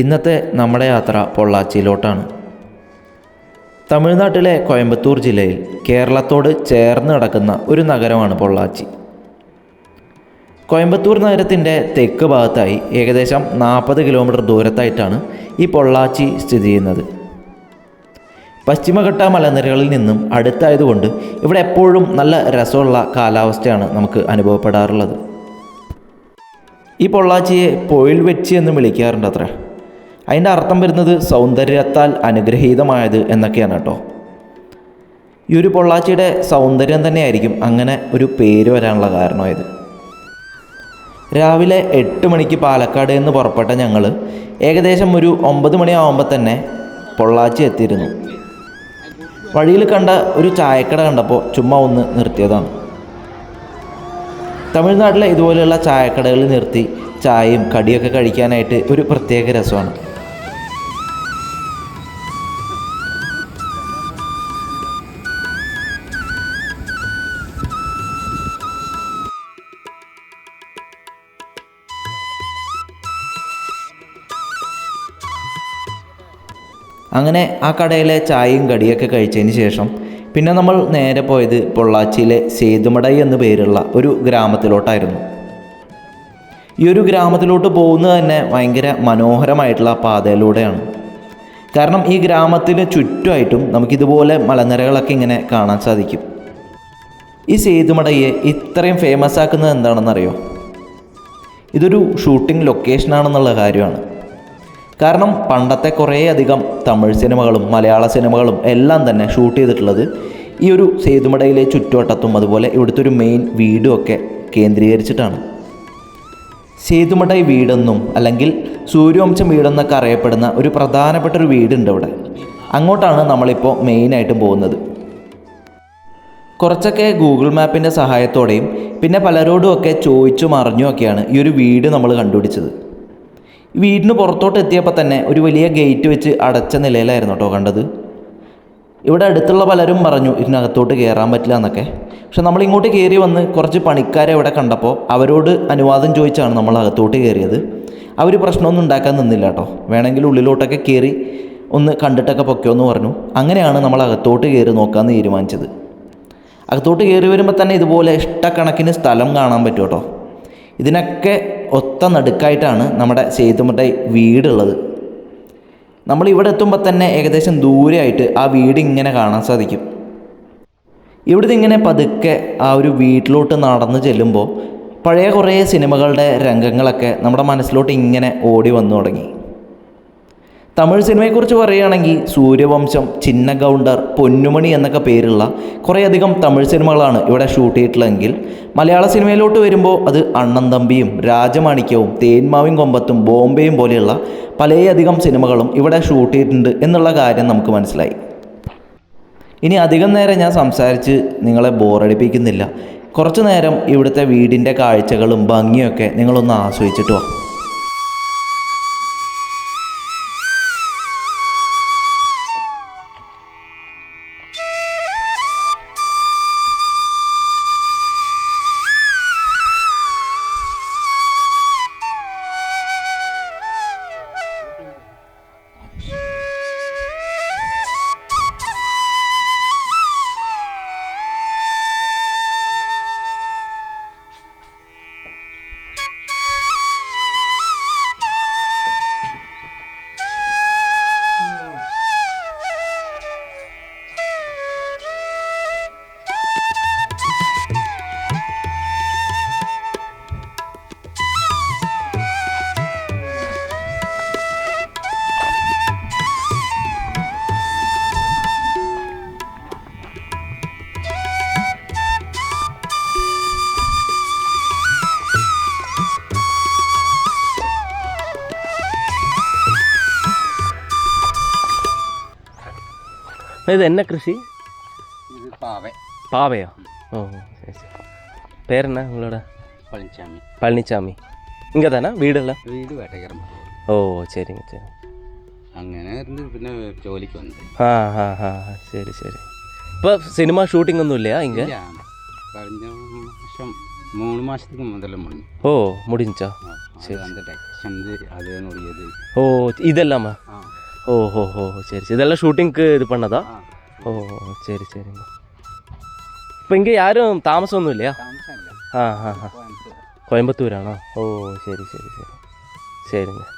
ഇന്നത്തെ നമ്മുടെ യാത്ര പൊള്ളാച്ചിയിലോട്ടാണ്. തമിഴ്നാട്ടിലെ കോയമ്പത്തൂർ ജില്ലയിൽ കേരളത്തോട് ചേർന്ന് കിടക്കുന്ന ഒരു നഗരമാണ് പൊള്ളാച്ചി. കോയമ്പത്തൂർ നഗരത്തിന്റെ തെക്ക് ഭാഗത്തായി ഏകദേശം നാൽപ്പത് കിലോമീറ്റർ ദൂരത്തായിട്ടാണ് ഈ പൊള്ളാച്ചി സ്ഥിതി ചെയ്യുന്നത്. പശ്ചിമഘട്ട മലനിരകളിൽ നിന്നും അടുത്തായതുകൊണ്ട് ഇവിടെ എപ്പോഴും നല്ല രസമുള്ള കാലാവസ്ഥയാണ് നമുക്ക് അനുഭവപ്പെടാറുള്ളത്. ഈ പൊള്ളാച്ചിയെ പൊയിൽ വെച്ച് എന്ന് വിളിക്കാറുണ്ട് അത്ര അതിന്റെ അർത്ഥം വരുന്നത് സൗന്ദര്യത്താൽ അനുഗ്രഹീതമായത് എന്നൊക്കെയാണ് കേട്ടോ. ഈ ഒരു പൊള്ളാച്ചിയുടെ സൗന്ദര്യം തന്നെയായിരിക്കും അങ്ങനെ ഒരു പേര് വരാനുള്ള കാരണമായത്. രാവിലെ എട്ട് മണിക്ക് പാലക്കാട് നിന്ന് പുറപ്പെട്ട ഞങ്ങൾ ഏകദേശം ഒരു ഒമ്പത് മണിയാവുമ്പോൾ തന്നെ പൊള്ളാച്ചി എത്തിയിരുന്നു. വഴിയിൽ കണ്ട ഒരു ചായക്കട കണ്ടപ്പോൾ ചുമ്മാ ഒന്ന് നിർത്തിയതാണ്. തമിഴ്നാട്ടിലെ ഇതുപോലെയുള്ള ചായക്കടകളിൽ നിർത്തി ചായയും കടിയൊക്കെ കഴിക്കാനായിട്ട് ഒരു പ്രത്യേക രസമാണ്. അങ്ങനെ ആ കടയിലെ ചായയും കടിയൊക്കെ കഴിച്ചതിന് ശേഷം പിന്നെ നമ്മൾ നേരെ പോയത് പൊള്ളാച്ചിയിലെ സേതുമടൈ എന്നു പേരുള്ള ഒരു ഗ്രാമത്തിലോട്ടായിരുന്നു. ഈ ഒരു ഗ്രാമത്തിലോട്ട് പോകുന്നത് തന്നെ ഭയങ്കര മനോഹരമായിട്ടുള്ള പാതയിലൂടെയാണ്. കാരണം ഈ ഗ്രാമത്തിന് ചുറ്റുമായിട്ടും നമുക്കിതുപോലെ മലനിരകളൊക്കെ ഇങ്ങനെ കാണാൻ സാധിക്കും. ഈ സേതുമടയെ ഇത്രയും ഫേമസ് ആക്കുന്നത് എന്താണെന്നറിയോ? ഇതൊരു ഷൂട്ടിംഗ് ലൊക്കേഷനാണെന്നുള്ള കാര്യമാണ്. കാരണം പണ്ടത്തെ കുറേയധികം തമിഴ് സിനിമകളും മലയാള സിനിമകളും എല്ലാം തന്നെ ഷൂട്ട് ചെയ്തിട്ടുള്ളത് ഈ ഒരു സേതുമടയിലെ ചുറ്റുവട്ടത്തും അതുപോലെ ഇവിടുത്തെ ഒരു മെയിൻ വീടും ഒക്കെ കേന്ദ്രീകരിച്ചിട്ടാണ്. സേതുമടൈ വീടെന്നും അല്ലെങ്കിൽ സൂര്യവംശം വീടെന്നൊക്കെ അറിയപ്പെടുന്ന ഒരു പ്രധാനപ്പെട്ട ഒരു വീടുണ്ട് ഇവിടെ അങ്ങോട്ടാണ് നമ്മളിപ്പോൾ മെയിനായിട്ടും പോകുന്നത്. കുറച്ചൊക്കെ ഗൂഗിൾ മാപ്പിന്റെ സഹായത്തോടെയും പിന്നെ പലരോടും ഒക്കെ ചോദിച്ചും അറിഞ്ഞുമൊക്കെയാണ് ഈ ഒരു വീട് നമ്മൾ കണ്ടുപിടിച്ചത്. വീടിന് പുറത്തോട്ട് എത്തിയപ്പോൾ തന്നെ ഒരു വലിയ ഗേറ്റ് വെച്ച് അടച്ച നിലയിലായിരുന്നു കേട്ടോ കണ്ടത്. ഇവിടെ അടുത്തുള്ള പലരും പറഞ്ഞു ഇതിനകത്തോട്ട് കയറാൻ പറ്റില്ല എന്നൊക്കെ. പക്ഷെ നമ്മൾ ഇങ്ങോട്ട് കയറി വന്ന് കുറച്ച് പണിക്കാരെ ഇവിടെ കണ്ടപ്പോൾ അവരോട് അനുവാദം ചോദിച്ചാണ് നമ്മൾ അകത്തോട്ട് കയറിയത് അവർ പ്രശ്നമൊന്നും ഉണ്ടാക്കാൻ നിന്നില്ല കേട്ടോ. വേണമെങ്കിൽ ഉള്ളിലോട്ടൊക്കെ കയറി ഒന്ന് കണ്ടിട്ടൊക്കെ പൊക്കോന്ന് പറഞ്ഞു. അങ്ങനെയാണ് നമ്മൾ അകത്തോട്ട് കയറി നോക്കാമെന്ന് തീരുമാനിച്ചത്. അകത്തോട്ട് കയറി വരുമ്പോൾ തന്നെ ഇതുപോലെ ഇഷ്ടക്കണക്കിന് സ്ഥലം കാണാൻ പറ്റും കേട്ടോ. ഇതിനൊക്കെ ഒത്ത നടുക്കായിട്ടാണ് നമ്മുടെ സേതുമട്ടൈ വീടുള്ളത്. നമ്മൾ ഇവിടെ എത്തുമ്പോൾ തന്നെ ഏകദേശം ദൂരെയായിട്ട് ആ വീട് ഇങ്ങനെ കാണാൻ സാധിക്കും. ഇവിടുന്ന് ഇങ്ങനെ പതുക്കെ ആ ഒരു വീട്ടിലോട്ട് നടന്ന് ചെല്ലുമ്പോൾ പഴയ കുറേ സിനിമകളുടെ രംഗങ്ങളൊക്കെ നമ്മുടെ മനസ്സിലോട്ട് ഇങ്ങനെ ഓടി വന്നു തുടങ്ങി. തമിഴ് സിനിമയെക്കുറിച്ച് പറയുകയാണെങ്കിൽ സൂര്യവംശം ചിന്ന ഗൗണ്ടർ പൊന്നുമണി എന്നൊക്കെ പേരുള്ള കുറേയധികം തമിഴ് സിനിമകളാണ് ഇവിടെ ഷൂട്ട് ചെയ്തിട്ടുള്ളതെങ്കിൽ മലയാള സിനിമയിലോട്ട് വരുമ്പോൾ അത് അണ്ണൻ തമ്പിയും രാജമാണിക്യവും തേന്മാവും കൊമ്പത്തും ബോംബെയും പോലെയുള്ള പലയധികം സിനിമകളും ഇവിടെ ഷൂട്ട് ചെയ്തിട്ടുണ്ട് എന്നുള്ള കാര്യം നമുക്ക് മനസ്സിലായി. ഇനി അധികം നേരം ഞാൻ സംസാരിച്ച് നിങ്ങളെ ബോറടിപ്പിക്കുന്നില്ല കുറച്ചു നേരം ഇവിടുത്തെ വീടിന്റെ കാഴ്ചകളും ഭംഗിയൊക്കെ നിങ്ങളൊന്ന് ആസ്വദിച്ചിട്ട് വാ. ഇത് എന്നെ കൃഷി? പാവയോ? ഓ ശരി പേരെന്നാ നിങ്ങളോട് പളനിച്ചാമി. പളനിച്ചാമി. ഇങ്ങനെ തന്നെ വീടല്ല വീട് വേട്ടകരം ഓ ശരി ശരി അങ്ങനെ പിന്നെ ജോലിക്ക് വന്നത് ആ ഹാ ശരി ശരി. ഇപ്പോൾ സിനിമ ഷൂട്ടിംഗ് ഒന്നും ഇല്ല ഇങ്ങ? കഴിഞ്ഞ വർഷം മൂന്ന് മാസത്തേക്ക് മുതലും ഓ മുടിഞ്ചാ ശരി ഓ ഇതെല്ലാമാ? ഓ ശരി ഇതെല്ലാം ഷൂട്ടിംഗ് ഇത് പണതാ? ഓ ശരി ശരി. ഇപ്പൊ എങ്കിൽ ആരും താമസമൊന്നും ഇല്ലയാ ആ ഹാ ഹാ. കോയമ്പത്തൂരാണോ? ഓ ശരി ശരി ശരി. ശരി ശരി.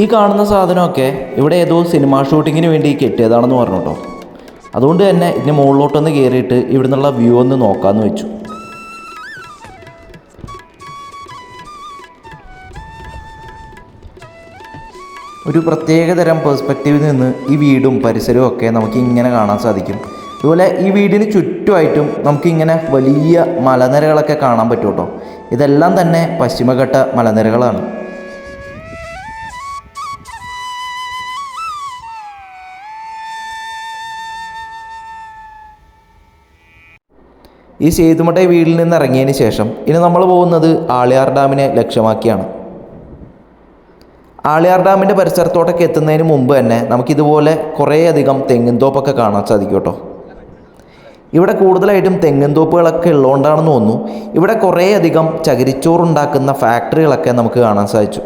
ഈ കാണുന്ന സാധനമൊക്കെ ഇവിടെ ഏതോ സിനിമാ ഷൂട്ടിങ്ങിന് വേണ്ടി കെട്ടിയതാണെന്ന് പറഞ്ഞു കേട്ടോ അതുകൊണ്ട് തന്നെ ഇതിന് മുകളിലോട്ടൊന്ന് കയറിയിട്ട് ഇവിടെ നിന്നുള്ള വ്യൂ ഒന്ന് നോക്കാമെന്ന് വെച്ചു. ഒരു പ്രത്യേകതരം പെർസ്പെക്റ്റീവിൽ നിന്ന് ഈ വീടും പരിസരവും ഒക്കെ നമുക്ക് ഇങ്ങനെ കാണാൻ സാധിക്കും. അതുപോലെ ഈ വീടിന് ചുറ്റുമായിട്ടും നമുക്കിങ്ങനെ വലിയ മലനിരകളൊക്കെ കാണാൻ പറ്റും കേട്ടോ. ഇതെല്ലാം തന്നെ പശ്ചിമഘട്ട മലനിരകളാണ്. ഈ സേതുമട്ടെ വീട്ടിൽ നിന്ന് ഇറങ്ങിയതിന് ശേഷം ഇനി നമ്മൾ പോകുന്നത് ആളിയാർ ഡാമിനെ ലക്ഷ്യമാക്കിയാണ്. ആളിയാർ ഡാമിന്റെ പരിസരത്തോട്ടൊക്കെ എത്തുന്നതിന് മുമ്പ് തന്നെ നമുക്കിതുപോലെ കുറേയധികം തെങ്ങിൻ തോപ്പൊക്കെ കാണാൻ സാധിക്കും കേട്ടോ. ഇവിടെ കൂടുതലായിട്ടും തെങ്ങിൻ തോപ്പുകളൊക്കെ ഉള്ളതുകൊണ്ടാണെന്ന് തോന്നുന്നു. ഇവിടെ കുറേയധികം ചകിരിച്ചോറുണ്ടാക്കുന്ന ഫാക്ടറികളൊക്കെ നമുക്ക് കാണാൻ സാധിച്ചു.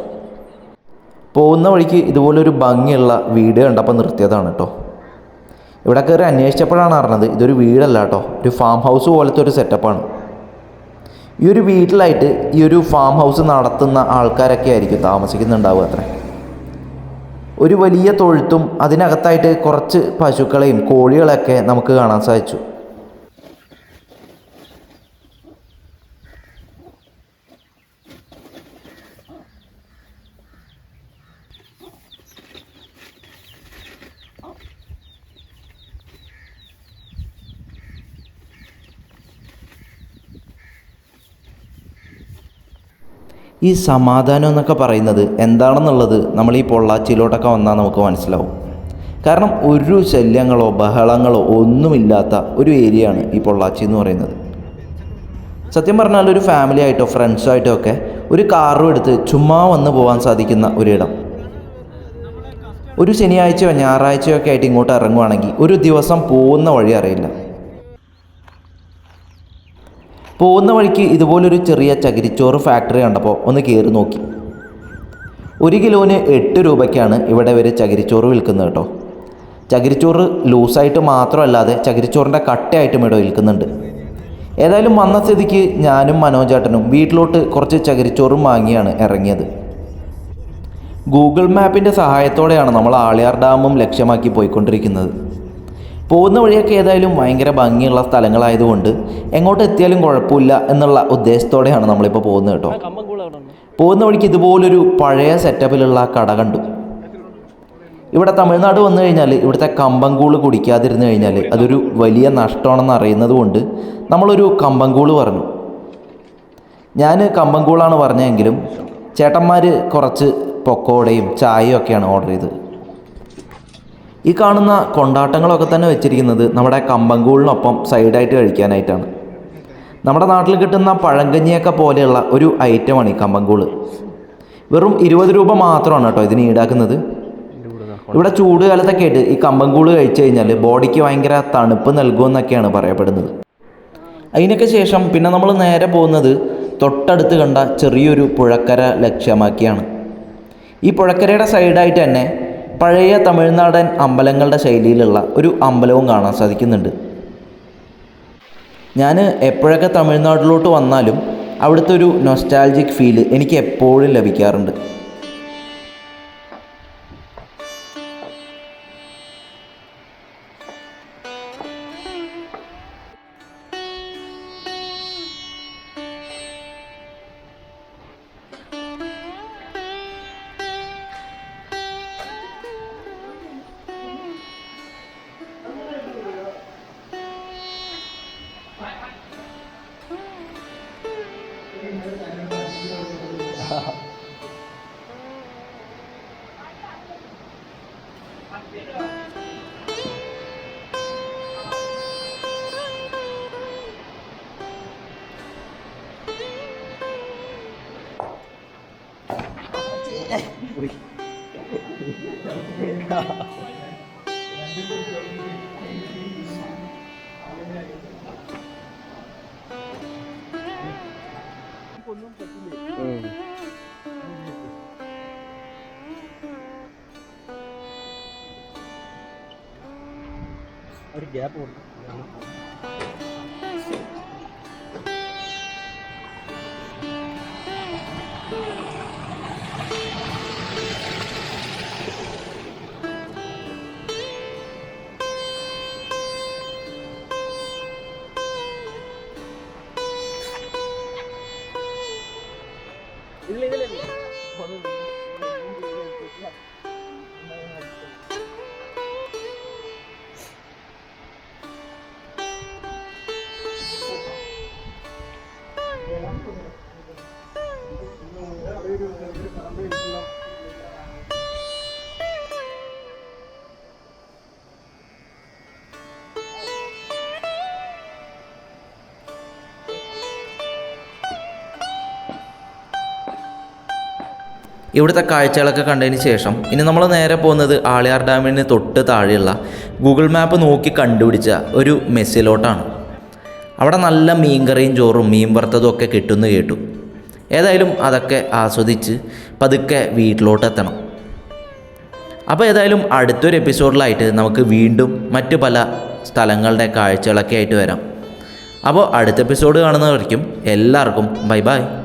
പോകുന്ന വഴിക്ക് ഇതുപോലൊരു ഭംഗിയുള്ള വീട് കണ്ടപ്പോൾ നിർത്തിയതാണ് കേട്ടോ. ഇവിടെ കയറി അന്വേഷിച്ചപ്പോഴാണ് അറിഞ്ഞത് ഇതൊരു വീടല്ല കേട്ടോ. ഒരു ഫാം ഹൗസ് പോലത്തെ ഒരു സെറ്റപ്പാണ് ഈ ഒരു വീട്ടിലായിട്ട് ഈ ഒരു ഫാം ഹൗസ് നടത്തുന്ന ആൾക്കാരൊക്കെ ആയിരിക്കും താമസിക്കുന്നുണ്ടാവുക അത്ര. ഒരു വലിയ തൊഴുത്തും അതിനകത്തായിട്ട് കുറച്ച് പശുക്കളെയും കോഴികളെയൊക്കെ നമുക്ക് കാണാൻ സാധിച്ചു. ഈ സമാധാനം എന്നൊക്കെ പറയുന്നത് എന്താണെന്നുള്ളത് നമ്മൾ ഈ പൊള്ളാച്ചിയിലോട്ടൊക്കെ വന്നാൽ നമുക്ക് മനസ്സിലാവും. കാരണം ഒരു ശല്യങ്ങളോ ബഹളങ്ങളോ ഒന്നുമില്ലാത്ത ഒരു ഏരിയയാണ് ഈ പൊള്ളാച്ചി എന്ന് പറയുന്നത്. സത്യം പറഞ്ഞാൽ ഒരു ഫാമിലി ആയിട്ടോ ഫ്രണ്ട്സോ ആയിട്ടോ ഒക്കെ ഒരു കാറും എടുത്ത് ചുമ്മാ വന്ന് പോകാൻ സാധിക്കുന്ന ഒരിടം. ഒരു ശനിയാഴ്ചയോ ഞായറാഴ്ചയോ ഒക്കെ ആയിട്ട് ഇങ്ങോട്ട് ഇറങ്ങുവാണെങ്കിൽ ഒരു ദിവസം പോകുന്ന വഴി അറിയില്ല. പോകുന്ന വഴിക്ക് ഇതുപോലൊരു ചെറിയ ചകിരിച്ചോറ് ഫാക്ടറി കണ്ടപ്പോൾ ഒന്ന് കയറി നോക്കി. ഒരു കിലോന് എട്ട് രൂപയ്ക്കാണ് ഇവിടെ വരെ ചകിരിച്ചോറ് വിൽക്കുന്നത് കേട്ടോ. ചകിരിച്ചോറ് ലൂസായിട്ട് മാത്രമല്ലാതെ ചകിരിച്ചോറിന്റെ കട്ടയായിട്ടും ഇവിടെ വിൽക്കുന്നുണ്ട്. ഏതായാലും വന്ന സ്ഥിതിക്ക് ഞാനും മനോജേട്ടനും വീട്ടിലോട്ട് കുറച്ച് ചകിരിച്ചോറും വാങ്ങിയാണ് ഇറങ്ങിയത്. ഗൂഗിൾ മാപ്പിന്റെ സഹായത്തോടെയാണ് നമ്മൾ ആളിയാർ ഡാമും ലക്ഷ്യമാക്കി പോയിക്കൊണ്ടിരിക്കുന്നത്. പോകുന്ന വഴിയൊക്കെ ഏതായാലും ഭയങ്കര ഭംഗിയുള്ള സ്ഥലങ്ങളായതുകൊണ്ട് എങ്ങോട്ട് എത്തിയാലും കുഴപ്പമില്ല എന്നുള്ള ഉദ്ദേശത്തോടെയാണ് നമ്മളിപ്പോൾ പോകുന്നത് കേട്ടോ. പോകുന്ന വഴിക്ക് ഇതുപോലൊരു പഴയ സെറ്റപ്പിലുള്ള കട കണ്ടു. ഇവിടെ തമിഴ്നാട് വന്നു കഴിഞ്ഞാൽ ഇവിടുത്തെ കമ്പങ്കൂൾ കുടിക്കാതിരുന്നു കഴിഞ്ഞാൽ അതൊരു വലിയ നഷ്ടമാണെന്ന് അറിയുന്നത് കൊണ്ട് നമ്മളൊരു കമ്പങ്കൂൾ പറഞ്ഞു. ഞാൻ കമ്പങ്കൂളാണ് പറഞ്ഞതെങ്കിലും ചേട്ടന്മാർ കുറച്ച് പൊക്കോടയും ചായയും ഒക്കെയാണ് ഓർഡർ ചെയ്തത്. ഈ കാണുന്ന കൊണ്ടാട്ടങ്ങളൊക്കെ തന്നെ വെച്ചിരിക്കുന്നത് നമ്മുടെ കമ്പങ്കൂളിനൊപ്പം സൈഡായിട്ട് കഴിക്കാനായിട്ടാണ്. നമ്മുടെ നാട്ടിൽ കിട്ടുന്ന പഴങ്കഞ്ഞിയൊക്കെ പോലെയുള്ള ഒരു ഐറ്റമാണ് ഈ കമ്പങ്കൂൾ. വെറും ഇരുപത് രൂപ മാത്രമാണ് കേട്ടോ ഇതിന് ഈടാക്കുന്നത്. ഇവിടെ ചൂട് കാലത്തൊക്കെ ആയിട്ട് ഈ കമ്പങ്കൂൾ കഴിച്ചു കഴിഞ്ഞാൽ ബോഡിക്ക് ഭയങ്കര തണുപ്പ് നൽകുമെന്നൊക്കെയാണ് പറയപ്പെടുന്നത്. അതിനൊക്കെ ശേഷം പിന്നെ നമ്മൾ നേരെ പോകുന്നത് തൊട്ടടുത്ത് കണ്ട ചെറിയൊരു പുഴക്കര ലക്ഷ്യമാക്കിയാണ്. ഈ പുഴക്കരയുടെ സൈഡായിട്ട് തന്നെ പഴയ തമിഴ്നാടൻ അമ്പലങ്ങളുടെ ശൈലിയിലുള്ള ഒരു അമ്പലവും കാണാൻ സാധിക്കുന്നുണ്ട്. ഞാൻ എപ്പോഴൊക്കെ തമിഴ്നാട്ടിലോട്ട് വന്നാലും അവിടുത്തെ ഒരു നൊസ്റ്റാൾജിക് ഫീൽ എനിക്ക് എപ്പോഴും ലഭിക്കാറുണ്ട്. 也不凉了 ഇവിടുത്തെ കാഴ്ചകളൊക്കെ കണ്ടതിന് ശേഷം ഇനി നമ്മൾ നേരെ പോകുന്നത് ആളിയാർ ഡാമിന് തൊട്ട് താഴെയുള്ള ഗൂഗിൾ മാപ്പ് നോക്കി കണ്ടുപിടിച്ച ഒരു മെസ്സിലോട്ടാണ്. അവിടെ നല്ല മീൻകറിയും ചോറും മീൻ വറുത്തതും ഒക്കെ കിട്ടുമെന്ന് കേട്ടു. ഏതായാലും അതൊക്കെ ആസ്വദിച്ച് പതുക്കെ വീട്ടിലോട്ടെത്തണം. അപ്പോൾ ഏതായാലും അടുത്തൊരു എപ്പിസോഡിലായിട്ട് നമുക്ക് വീണ്ടും മറ്റു പല സ്ഥലങ്ങളുടെ കാഴ്ചകളൊക്കെ ആയിട്ട് വരാം. അപ്പോൾ അടുത്ത എപ്പിസോഡ് കാണുന്നവർക്കും എല്ലാവർക്കും ബൈ ബൈ.